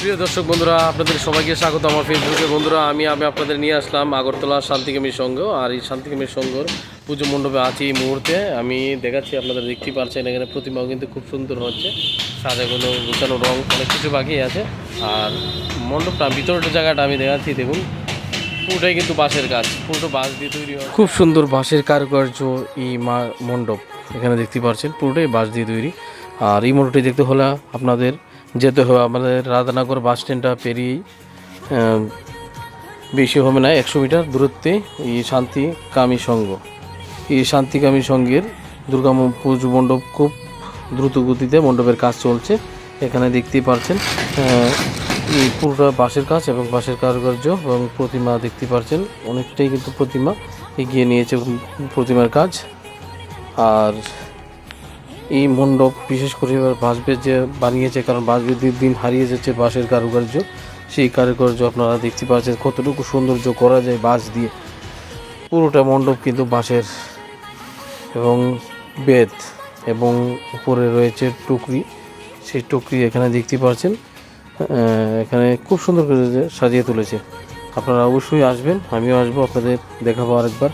প্রিয় দর্শক বন্ধুরা, আপনাদের সবাইকে স্বাগত আমার ফেসবুকে বন্ধুরা, আমি আমি আপনাদের নিয়ে আসলাম আগরতলা শান্তিকামী সংঘ আর এই শান্তিকামী সংঘর পুজো মণ্ডপে আছি এই মুহূর্তে। আমি দেখাচ্ছি, আপনাদের দেখতেই পারছেন এখানে প্রতিমাও কিন্তু খুব সুন্দর হচ্ছে। সাজাগুলো, গুছানো রং, অনেক কিছু বাকি আছে। আর মণ্ডপটা, ভিতরের জায়গাটা আমি দেখাচ্ছি, দেখুন পুরোটাই কিন্তু বাঁশের কাজ, পুরোটা বাঁশ দিয়ে তৈরি হয়। খুব সুন্দর বাঁশের কারুকার্য এই মা মণ্ডপ, এখানে দেখতে পাচ্ছেন, পুরোটাই বাঁশ দিয়ে তৈরি। আর এই মণ্ডপটি দেখতে হলে আপনাদের যেতে হবে, আমাদের রাধানগর বাস স্ট্যান্ডটা পেরিয়েই বেশি হবে না, একশো মিটার দূরত্বে এই শান্তি কামী সংঘ। এই শান্তিকামী সংঘের দুর্গা পুজো মণ্ডপ খুব দ্রুত গতিতে মণ্ডপের কাজ চলছে। এখানে দেখতেই পাচ্ছেন পুরোটা বাঁশের কাজ এবং বাঁশের কারুকার্য এবং প্রতিমা দেখতে পাচ্ছেন অনেকটাই কিন্তু প্রতিমা এগিয়ে নিয়েছে প্রতিমার কাজ। আর এই মণ্ডপ বিশেষ করে এবার বাঁশবেত যে বানিয়েছে, কারণ বাঁশবেত দিন দিন হারিয়ে যাচ্ছে বাঁশের কারুকার্য। সেই কারুকার্য আপনারা দেখতে পাচ্ছেন কতটুকু সৌন্দর্য করা যায় বাঁশ দিয়ে। পুরোটা মণ্ডপ কিন্তু বাঁশের এবং বেত এবং উপরে রয়েছে টুকরি। সেই টুকরি এখানে দেখতে পাচ্ছেন। এখানে খুব সুন্দর করে সাজিয়ে তুলেছে। আপনারা অবশ্যই আসবেন আমিও আসব আপনাদের দেখাবো আরেকবার।